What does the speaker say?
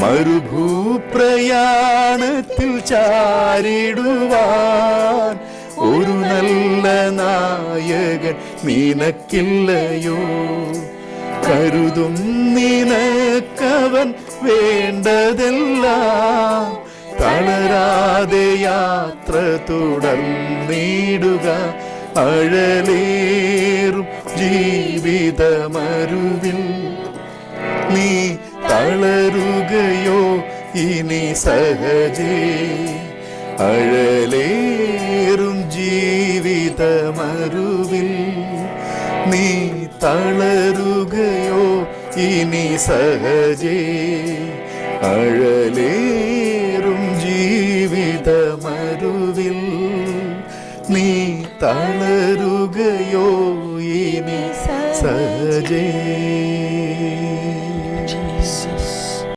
മരുഭൂപ്രയാണത്തിൽ ചാരിടുവാൻ ഒരു നല്ല നായകൻ നിനക്കില്ലയോ കരുതും നിനക്കവൻ വേണ്ടതെല്ലാം. തളരാതെ യാത്ര തുടർന്നിടുക അഴലേറും ജീവിതമരുവിൽ. നീ തളരുകയോ ഇനി സഹജേ അഴലേറും ജീവിതമരുവിൽ നീ തളരുകയോ? ഇനി സഹജേ അഴലേറും ജീവിതമരുവിൽ നീ തളരുകയോ? സഹജേ